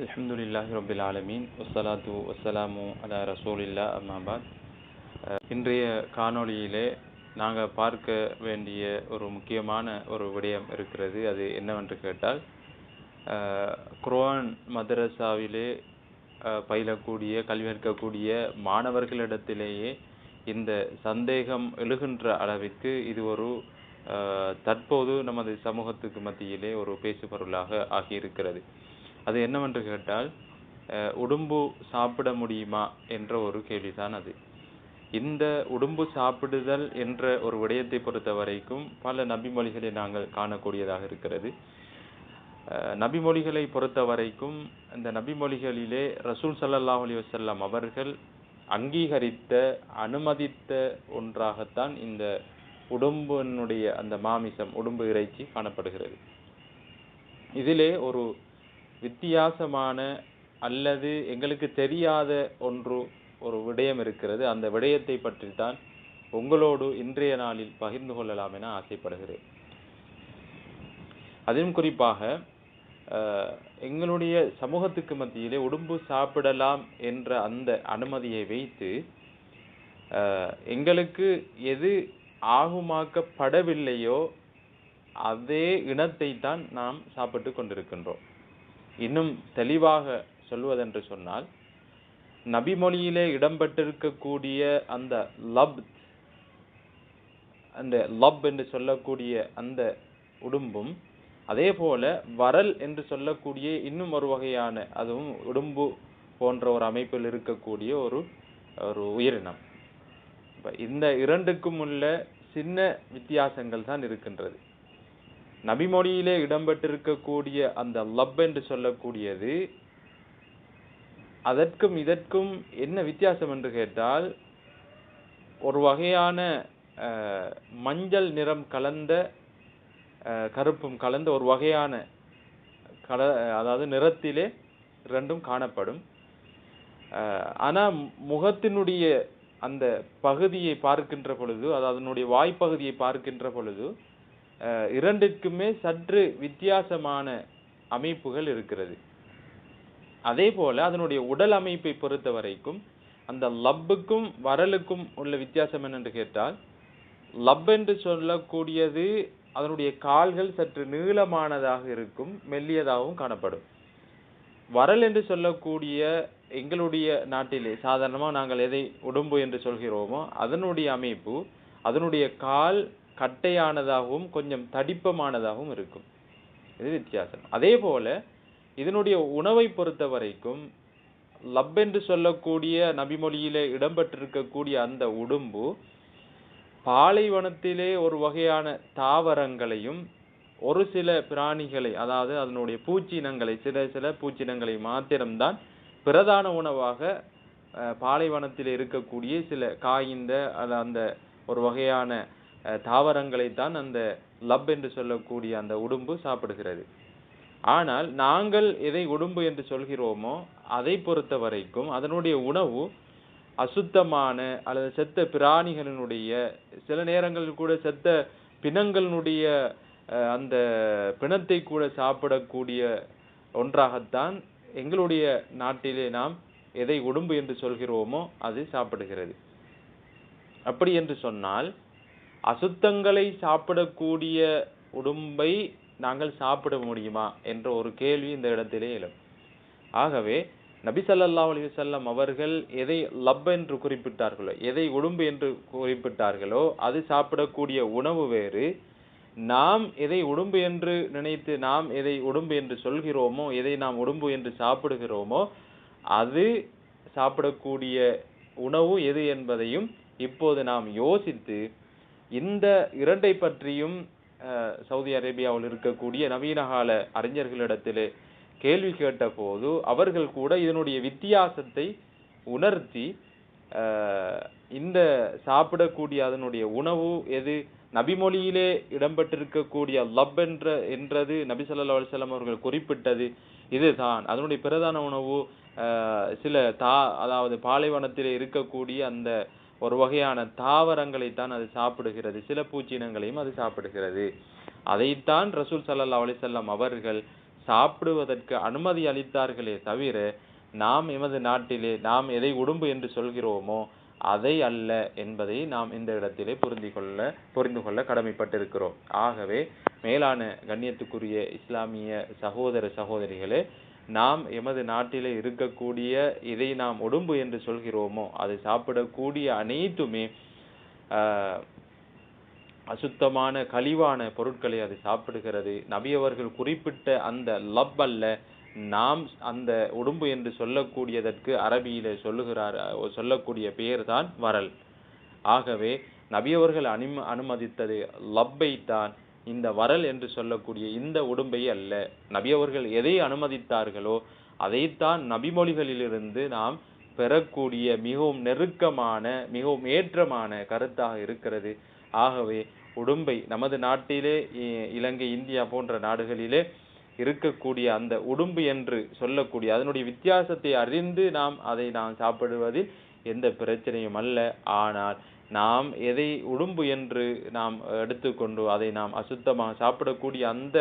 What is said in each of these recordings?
அலமதுல்லாஹி ரபில் ஆலமீன் ஒசலாத்து ஒசலாமு அலா ரசூலில்லா அம்மாபாத் இன்றைய காணொளியிலே நாங்கள் பார்க்க வேண்டிய ஒரு முக்கியமான ஒரு விடயம் இருக்கிறது. அது என்னவென்று கேட்டால் uh, குரோன் மதரசாவிலே uh, பயிலக்கூடிய கல்வியற்கக்கூடிய மாணவர்களிடத்திலேயே இந்த சந்தேகம் எழுகின்ற அளவிற்கு இது ஒரு uh, தற்போது நமது சமூகத்துக்கு மத்தியிலே ஒரு பேசுபொருளாக ஆகியிருக்கிறது. அது என்னவென்று கேட்டால் உடம்பு உடும்பு சாப்பிட முடியுமா என்ற ஒரு கேள்விதான் அது. இந்த உடும்பு சாப்பிடுதல் என்ற ஒரு விடயத்தை பொறுத்த வரைக்கும் பல நபிமொழிகளை நாங்கள் காணக்கூடியதாக இருக்கிறது. நபிமொழிகளை பொறுத்த வரைக்கும் இந்த நபிமொழிகளிலே ரசூல் சல்லாஹ் அலி வசல்லாம் அவர்கள் அங்கீகரித்த அனுமதித்த ஒன்றாகத்தான் இந்த உடும்பினுடைய அந்த மாமிசம் உடும்பு இறைச்சி காணப்படுகிறது. இதிலே ஒரு வித்தியாசமான அல்லது எங்களுக்கு தெரியாத ஒன்று ஒரு விடயம் இருக்கிறது. அந்த விடயத்தை பற்றி தான் உங்களோடு இன்றைய நாளில் பகிர்ந்து கொள்ளலாம் என ஆசைப்படுகிறேன். அதிலும் குறிப்பாக எங்களுடைய சமூகத்துக்கு மத்தியிலே உடம்பு சாப்பிடலாம் என்ற அந்த அனுமதியை வைத்து எங்களுக்கு எது ஆகுமாக்கப்படவில்லையோ அதே இனத்தை தான் நாம் சாப்பிட்டு கொண்டிருக்கின்றோம். இன்னும் தெளிவாக சொல்வதென்று சொன்னால் நபிமொழியிலே இடம்பெற்றிருக்கக்கூடிய அந்த லப் அந்த லப் என்று சொல்லக்கூடிய அந்த உடும்பும் அதே போல வரல் என்று சொல்லக்கூடிய இன்னும் ஒரு வகையான அதுவும் உடும்பு போன்ற ஒரு அமைப்பில் இருக்கக்கூடிய ஒரு ஒரு உயிரினம். இப்போ இந்த இரண்டுக்கும் உள்ள சின்ன வித்தியாசங்கள் தான் இருக்கின்றது. நபிமொழியிலே இடம்பெற்றிருக்கக்கூடிய அந்த லப் என்று சொல்லக்கூடியது அதற்கும் இதற்கும் என்ன வித்தியாசம் என்று கேட்டால் ஒரு வகையான மஞ்சள் நிறம் கலந்த கருப்பும் கலந்த ஒரு வகையான கல அதாவது நிறத்திலே ரெண்டும் காணப்படும். ஆனால் முகத்தினுடைய அந்த பகுதியை பார்க்கின்ற பொழுது அதாவது அதனுடைய வாய்ப்பகுதியை பார்க்கின்ற பொழுது இரண்டிற்குமே சற்று வித்தியாசமான அமைப்புகள் இருக்கிறது. அதே போல அதனுடைய உடல் அமைப்பை பொறுத்த வரைக்கும் அந்த லப்புக்கும் வரலுக்கும் உள்ள வித்தியாசம் என்னென்று கேட்டால் லப் என்று சொல்லக்கூடியது அதனுடைய கால்கள் சற்று நீளமானதாக இருக்கும் மெல்லியதாகவும் காணப்படும். வரல் என்று சொல்லக்கூடிய எங்களுடைய நாட்டிலே சாதாரணமாக நாங்கள் எதை உடம்பு என்று சொல்கிறோமோ அதனுடைய அமைப்பு அதனுடைய கால் கட்டையானதாகவும் கொஞ்சம் தடிப்பமானதாகவும் இருக்கும். இது வித்தியாசம். அதே போல இதனுடைய உணவை பொறுத்த வரைக்கும் லப் என்று சொல்லக்கூடிய நபிமொழியிலே இடம்பெற்றிருக்கக்கூடிய அந்த உடும்பு பாலைவனத்திலே ஒரு வகையான தாவரங்களையும் ஒரு சில பிராணிகளை அதாவது அதனுடைய பூச்சினங்களை சில சில பூச்சினங்களை மாத்திரம்தான் பிரதான உணவாக பாலைவனத்தில் இருக்கக்கூடிய சில காய்ந்த அது அந்த ஒரு வகையான தாவரங்களைத்தான் அந்த லப் என்று சொல்லக்கூடிய அந்த உடும்பு சாப்பிடுகிறது. ஆனால் நாங்கள் எதை உடும்பு என்று சொல்கிறோமோ அதை பொறுத்த வரைக்கும் அதனுடைய உணவு அசுத்தமான அல்லது செத்த பிராணிகளினுடைய சில நேரங்களில் கூட செத்த பிணங்களினுடைய அந்த பிணத்தை கூட சாப்பிடக்கூடிய ஒன்றாகத்தான் எங்களுடைய நாட்டிலே நாம் எதை உடும்பு என்று சொல்கிறோமோ அது சாப்பிடுகிறது. அப்படி என்று சொன்னால் அசுத்தங்களை சாப்பிடக்கூடிய உடும்பை நாங்கள் சாப்பிட முடியுமா என்ற ஒரு கேள்வி இந்த இடத்திலே எழும். ஆகவே நபி ஸல்லல்லாஹு அலைஹி அவர்கள் எதை லப் என்று குறிப்பிட்டார்களோ எதை உடும்பு என்று குறிப்பிட்டார்களோ அது சாப்பிடக்கூடிய உணவு வேறு. நாம் எதை உடும்பு என்று நினைத்து நாம் எதை உடும்பு என்று சொல்கிறோமோ எதை நாம் உடும்பு என்று சாப்பிடுகிறோமோ அது சாப்பிடக்கூடிய உணவு எது என்பதையும் இப்போது நாம் யோசித்து இந்த இரண்டை பற்றியும் சவுதி அரேபியாவில் இருக்கக்கூடிய நவீன கால அறிஞர்களிடத்திலே கேள்வி கேட்டபோது அவர்கள் கூட இதனுடைய வித்தியாசத்தை உணர்த்தி இந்த சாப்பிடக்கூடிய அதனுடைய உணவு எது நபிமொழியிலே இடம்பெற்றிருக்கக்கூடிய லப் என்ற என்றது நபி ஸல்லல்லாஹு அலைஹி அவர்கள் குறிப்பிட்டது இதுதான். அதனுடைய பிரதான உணவு சில தா அதாவது பாலைவனத்திலே இருக்கக்கூடிய அந்த ஒரு வகையான தாவரங்களைத்தான் அது சாப்பிடுகிறது. சில பூச்சினங்களையும் அது சாப்பிடுகிறது. அதைத்தான் ரசூல் சல்லா அலிசல்லாம் அவர்கள் சாப்பிடுவதற்கு அனுமதி அளித்தார்களே தவிர நாம் எமது நாட்டிலே நாம் எதை உடும்பு என்று சொல்கிறோமோ அதை அல்ல என்பதை நாம் இந்த இடத்திலே புரிந்து கொள்ள புரிந்து கொள்ள கடமைப்பட்டிருக்கிறோம். ஆகவே மேலான கண்ணியத்துக்குரிய இஸ்லாமிய சகோதர சகோதரிகளே நாம் எமது நாட்டிலே இருக்கக்கூடிய இதை நாம் உடம்பு என்று சொல்கிறோமோ அதை சாப்பிடக்கூடிய அனைத்துமே அசுத்தமான கழிவான பொருட்களை அது சாப்பிடுகிறது. நபி அவர்கள் குறிப்பிட்ட அந்த லப் அல்ல நாம் அந்த உடம்பு என்று சொல்லக்கூடியதற்கு அரபியிலே சொல்லுகிறார் சொல்லக்கூடிய பெயர் தான் வரல். ஆகவே நபியவர்கள் அனும அனுமதித்தது லப்பை தான் இந்த வரல் என்று சொல்லக்கூடிய இந்த உடும்பை அல்ல. நபி அவர்கள் எதை அனுமதித்தார்களோ அதைத்தான் நபிமொழிகளிலிருந்து நாம் பெறக்கூடிய மிகவும் நெருக்கமான மிகவும் ஏற்றமான கருத்தாக இருக்கிறது. ஆகவே உடும்பை நமது நாட்டிலே இ- இலங்கை இந்தியா போன்ற நாடுகளிலே இருக்கக்கூடிய அந்த உடும்பு என்று சொல்லக்கூடிய அதனுடைய வித்தியாசத்தை அறிந்து நாம் அதை நாம் சாப்பிடுவதில் எந்த பிரச்சனையும் அல்ல. ஆனால் நாம் எதை உடும்பு என்று நாம் எடுத்துக்கொண்டு அதை நாம் அசுத்தமாக சாப்பிடக்கூடிய அந்த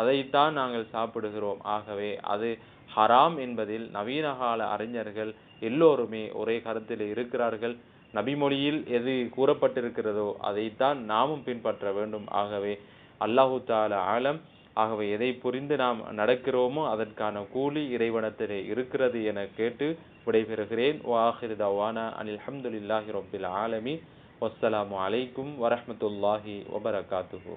அதைத்தான் நாங்கள் சாப்பிடுகிறோம். ஆகவே அது ஹராம் என்பதில் நவீன கால அறிஞர்கள் எல்லோருமே ஒரே கருத்தில் இருக்கிறார்கள். நபிமொழியில் எது கூறப்பட்டிருக்கிறதோ அதைத்தான் நாமும் பின்பற்ற வேண்டும். ஆகவே அல்லாஹு தால ஆலம் ஆகவே எதை புரிந்து நாம் நடக்கிறோமோ அதற்கான கூலி இறைவனத்திலே இருக்கிறது என கேட்டு விடைபெறுகிறேன். வாஹிர் தவானா அனில் அஹமதுல்லாஹி ரப்பில் ஆலமி வஸ்ஸலாமு அலைக்கும் வரஹ்மத்துல்லாஹி வபரகாத்துஹு.